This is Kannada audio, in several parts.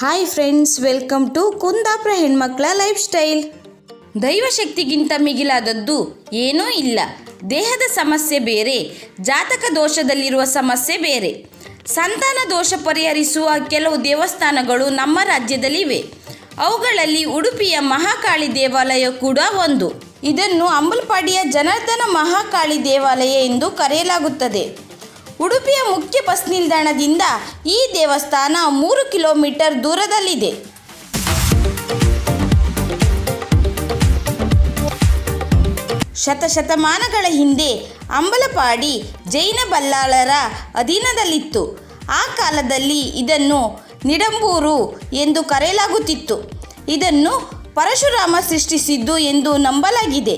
Hi friends welcome to Kundapura ಹೆಣ್ಮಕ್ಳ ಲೈಫ್ ಸ್ಟೈಲ್ ದೈವಶಕ್ತಿಗಿಂತ ಮಿಗಿಲಾದದ್ದು ಏನೂ ಇಲ್ಲ. ದೇಹದ ಸಮಸ್ಯೆ ಬೇರೆ, ಜಾತಕ ದೋಷದಲ್ಲಿರುವ ಸಮಸ್ಯೆ ಬೇರೆ. ಸಂತಾನ ದೋಷ ಪರಿಹರಿಸುವ ಕೆಲವು ದೇವಸ್ಥಾನಗಳು ನಮ್ಮ ರಾಜ್ಯದಲ್ಲಿವೆ. ಅವುಗಳಲ್ಲಿ ಉಡುಪಿಯ ಮಹಾಕಾಳಿ ದೇವಾಲಯ ಕೂಡ ಒಂದು. ಇದನ್ನು ಅಂಬಲ್ಪಾಡಿಯ ಜನಾರ್ದನ ಮಹಾಕಾಳಿ ದೇವಾಲಯ ಎಂದು ಕರೆಯಲಾಗುತ್ತದೆ. ಉಡುಪಿಯ ಮುಖ್ಯ ಬಸ್ ನಿಲ್ದಾಣದಿಂದ ಈ ದೇವಸ್ಥಾನ ಮೂರು ಕಿಲೋಮೀಟರ್ ದೂರದಲ್ಲಿದೆ. ಶತಶತಮಾನಗಳ ಹಿಂದೆ ಅಂಬಲಪಾಡಿ ಜೈನ ಬಲ್ಲಾಳರ ಅಧೀನದಲ್ಲಿತ್ತು. ಆ ಕಾಲದಲ್ಲಿ ಇದನ್ನು ನಿಡಂಬೂರು ಎಂದು ಕರೆಯಲಾಗುತ್ತಿತ್ತು. ಇದನ್ನು ಪರಶುರಾಮ ಸೃಷ್ಟಿಸಿದ್ದು ಎಂದು ನಂಬಲಾಗಿದೆ.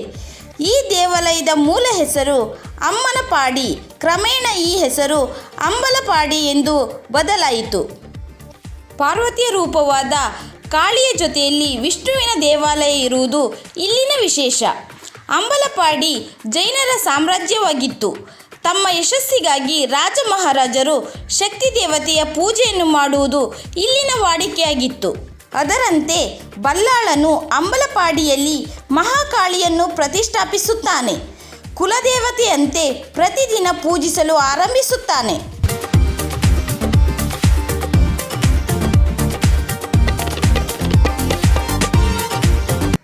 ಈ ದೇವಾಲಯದ ಮೂಲ ಹೆಸರು ಅಮ್ಮನಪಾಡಿ ಕ್ರಮೇಣ ಈ ಹೆಸರು ಅಂಬಲಪಾಡಿ ಎಂದು ಬದಲಾಯಿತು. ಪಾರ್ವತಿಯ ರೂಪವಾದ ಕಾಳಿಯ ಜೊತೆಯಲ್ಲಿ ವಿಷ್ಣುವಿನ ದೇವಾಲಯ ಇರುವುದು ಇಲ್ಲಿನ ವಿಶೇಷ. ಅಂಬಲಪಾಡಿ ಜೈನರ ಸಾಮ್ರಾಜ್ಯವಾಗಿತ್ತು. ತಮ್ಮ ಯಶಸ್ಸಿಗಾಗಿ ರಾಜ ಮಹಾರಾಜರು ಶಕ್ತಿ ದೇವತೆಯ ಪೂಜೆಯನ್ನು ಮಾಡುವುದು ಇಲ್ಲಿನ ವಾಡಿಕೆಯಾಗಿತ್ತು. ಅದರಂತೆ ಬಲ್ಲಾಳನು ಅಂಬಲಪಾಡಿಯಲ್ಲಿ ಮಹಾಕಾಳಿಯನ್ನು ಪ್ರತಿಷ್ಠಾಪಿಸುತ್ತಾನೆ. ಕುಲದೇವತೆಯಂತೆ ಪ್ರತಿದಿನ ಪೂಜಿಸಲು ಆರಂಭಿಸುತ್ತಾನೆ.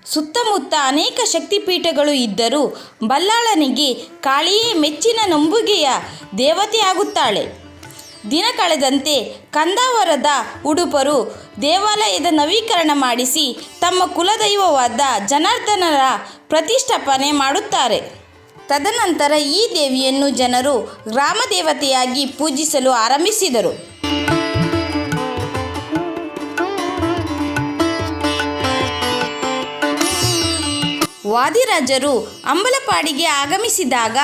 ಸುತ್ತಮುತ್ತ ಅನೇಕ ಶಕ್ತಿಪೀಠಗಳು ಇದ್ದರೂ ಬಲ್ಲಾಳನಿಗೆ ಕಾಳಿಯೇ ಮೆಚ್ಚಿನ ನಂಬುಗೆಯ ದೇವತೆಯಾಗುತ್ತಾಳೆ. ದಿನ ಕಳೆದಂತೆ ಕಂದಾವರದ ಉಡುಪರು ದೇವಾಲಯದ ನವೀಕರಣ ಮಾಡಿಸಿ ತಮ್ಮ ಕುಲದೈವವಾದ ಜನಾರ್ದನರ ಪ್ರತಿಷ್ಠಾಪನೆ ಮಾಡುತ್ತಾರೆ. ತದನಂತರ ಈ ದೇವಿಯನ್ನು ಜನರು ಗ್ರಾಮ ದೇವತೆಯಾಗಿ ಪೂಜಿಸಲು ಆರಂಭಿಸಿದರು. ವಾದಿರಾಜರು ಅಂಬಲಪಾಡಿಗೆ ಆಗಮಿಸಿದಾಗ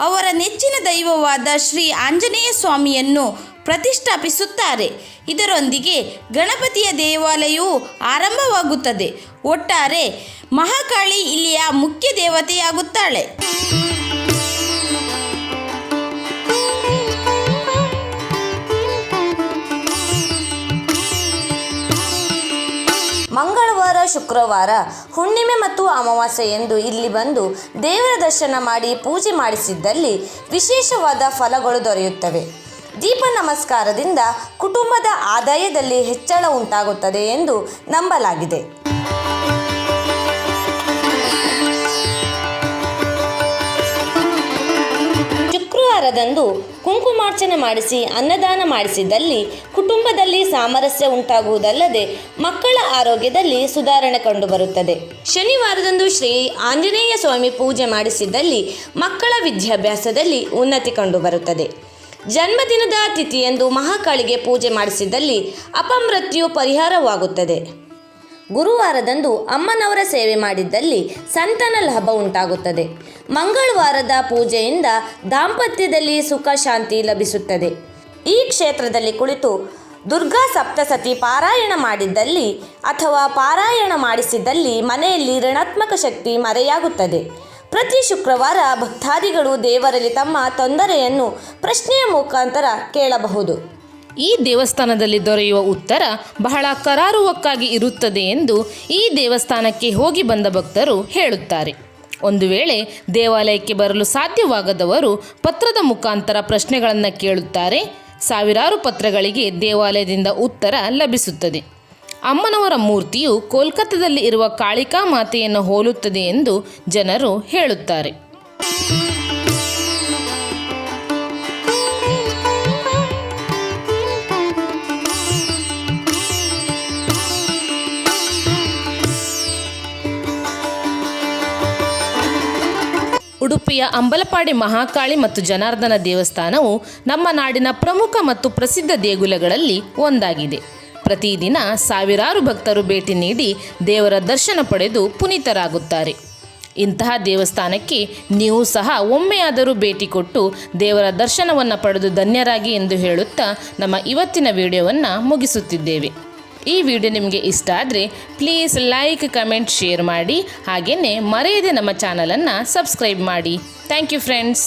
ಅವರ ನೆಚ್ಚಿನ ದೈವವಾದ ಶ್ರೀ ಆಂಜನೇಯ ಸ್ವಾಮಿಯನ್ನು ಪ್ರತಿಷ್ಠಾಪಿಸುತ್ತಾರೆ. ಇದರೊಂದಿಗೆ ಗಣಪತಿಯ ದೇವಾಲಯವು ಆರಂಭವಾಗುತ್ತದೆ. ಒಟ್ಟಾರೆ ಮಹಾಕಾಳಿ ಇಲ್ಲಿಯ ಮುಖ್ಯ ದೇವತೆಯಾಗುತ್ತಾಳೆ. ಮಂಗಳವಾರ, ಶುಕ್ರವಾರ, ಹುಣ್ಣಿಮೆ ಮತ್ತು ಅಮಾವಾಸ್ಯೆ ಎಂದು ಇಲ್ಲಿ ಬಂದು ದೇವರ ದರ್ಶನ ಮಾಡಿ ಪೂಜೆ ಮಾಡಿಸಿದ್ದಲ್ಲಿ ವಿಶೇಷವಾದ ಫಲಗಳು ದೊರೆಯುತ್ತವೆ. ದೀಪ ನಮಸ್ಕಾರದಿಂದ ಕುಟುಂಬದ ಆದಾಯದಲ್ಲಿ ಹೆಚ್ಚಳ ಉಂಟಾಗುತ್ತದೆ ಎಂದು ನಂಬಲಾಗಿದೆ. ಶುಕ್ರವಾರದಂದು ಕುಂಕುಮಾರ್ಚನೆ ಮಾಡಿಸಿ ಅನ್ನದಾನ ಮಾಡಿಸಿದಲ್ಲಿ ಕುಟುಂಬದಲ್ಲಿ ಸಾಮರಸ್ಯ ಉಂಟಾಗುವುದಲ್ಲದೆ ಮಕ್ಕಳ ಆರೋಗ್ಯದಲ್ಲಿ ಸುಧಾರಣೆ ಕಂಡುಬರುತ್ತದೆ. ಶನಿವಾರದಂದು ಶ್ರೀ ಆಂಜನೇಯ ಸ್ವಾಮಿ ಪೂಜೆ ಮಾಡಿಸಿದಲ್ಲಿ ಮಕ್ಕಳ ವಿದ್ಯಾಭ್ಯಾಸದಲ್ಲಿ ಉನ್ನತಿ ಕಂಡುಬರುತ್ತದೆ. ಜನ್ಮದಿನದ ತಿಥಿಯಂದು ಮಹಾಕಾಳಿಗೆ ಪೂಜೆ ಮಾಡಿಸಿದಲ್ಲಿ ಅಪಮೃತ್ಯು ಪರಿಹಾರವಾಗುತ್ತದೆ. ಗುರುವಾರದಂದು ಅಮ್ಮನವರ ಸೇವೆ ಮಾಡಿದ್ದಲ್ಲಿ ಸಂತನ ಲಾಭ ಉಂಟಾಗುತ್ತದೆ. ಮಂಗಳವಾರದ ಪೂಜೆಯಿಂದ ದಾಂಪತ್ಯದಲ್ಲಿ ಸುಖ, ಶಾಂತಿ ಲಭಿಸುತ್ತದೆ. ಈ ಕ್ಷೇತ್ರದಲ್ಲಿ ಕುಳಿತು ದುರ್ಗಾ ಸಪ್ತಸತಿ ಪಾರಾಯಣ ಮಾಡಿದ್ದಲ್ಲಿ ಅಥವಾ ಪಾರಾಯಣ ಮಾಡಿಸಿದಲ್ಲಿ ಮನೆಯಲ್ಲಿ ಋಣಾತ್ಮಕ ಶಕ್ತಿ ಮರೆಯಾಗುತ್ತದೆ. ಪ್ರತಿ ಶುಕ್ರವಾರ ಭಕ್ತಾದಿಗಳು ದೇವರಲ್ಲಿ ತಮ್ಮ ತೊಂದರೆಯನ್ನು ಪ್ರಶ್ನೆಯ ಮುಖಾಂತರ ಕೇಳಬಹುದು. ಈ ದೇವಸ್ಥಾನದಲ್ಲಿ ದೊರೆಯುವ ಉತ್ತರ ಬಹಳ ಕರಾರುವಕ್ಕಾಗಿ ಇರುತ್ತದೆ ಎಂದು ಈ ದೇವಸ್ಥಾನಕ್ಕೆ ಹೋಗಿ ಬಂದ ಭಕ್ತರು ಹೇಳುತ್ತಾರೆ. ಒಂದು ವೇಳೆ ದೇವಾಲಯಕ್ಕೆ ಬರಲು ಸಾಧ್ಯವಾಗದವರು ಪತ್ರದ ಮುಖಾಂತರ ಪ್ರಶ್ನೆಗಳನ್ನು ಕೇಳುತ್ತಾರೆ. ಸಾವಿರಾರು ಪತ್ರಗಳಿಗೆ ದೇವಾಲಯದಿಂದ ಉತ್ತರ ಲಭಿಸುತ್ತದೆ. ಅಮ್ಮನವರ ಮೂರ್ತಿಯು ಕೋಲ್ಕತ್ತಾದಲ್ಲಿ ಇರುವ ಕಾಳಿಕಾ ಮಾತೆಯನ್ನು ಹೋಲುತ್ತದೆ ಎಂದು ಜನರು ಹೇಳುತ್ತಾರೆ. ಉಡುಪಿಯ ಅಂಬಲಪಾಡಿ ಮಹಾಕಾಳಿ ಮತ್ತು ಜನಾರ್ದನ ದೇವಸ್ಥಾನವು ನಮ್ಮ ನಾಡಿನ ಪ್ರಮುಖ ಮತ್ತು ಪ್ರಸಿದ್ಧ ದೇಗುಲಗಳಲ್ಲಿ ಒಂದಾಗಿದೆ. ಪ್ರತಿದಿನ ಸಾವಿರಾರು ಭಕ್ತರು ಭೇಟಿ ನೀಡಿ ದೇವರ ದರ್ಶನ ಪಡೆದು ಪುನೀತರಾಗುತ್ತಾರೆ. ಇಂತಹ ದೇವಸ್ಥಾನಕ್ಕೆ ನೀವು ಸಹ ಒಮ್ಮೆಯಾದರೂ ಭೇಟಿ ಕೊಟ್ಟು ದೇವರ ದರ್ಶನವನ್ನು ಪಡೆದು ಧನ್ಯರಾಗಿ ಎಂದು ಹೇಳುತ್ತಾ ನಮ್ಮ ಇವತ್ತಿನ ವಿಡಿಯೋವನ್ನು ಮುಗಿಸುತ್ತಿದ್ದೇವೆ. ಈ ವಿಡಿಯೋ ನಿಮಗೆ ಇಷ್ಟ ಆದರೆ ಪ್ಲೀಸ್ ಲೈಕ್, ಕಮೆಂಟ್, ಶೇರ್ ಮಾಡಿ ಹಾಗೆಯೇ ಮರೆಯದೆ ನಮ್ಮ ಚಾನಲನ್ನು ಸಬ್ಸ್ಕ್ರೈಬ್ ಮಾಡಿ. Thank you friends.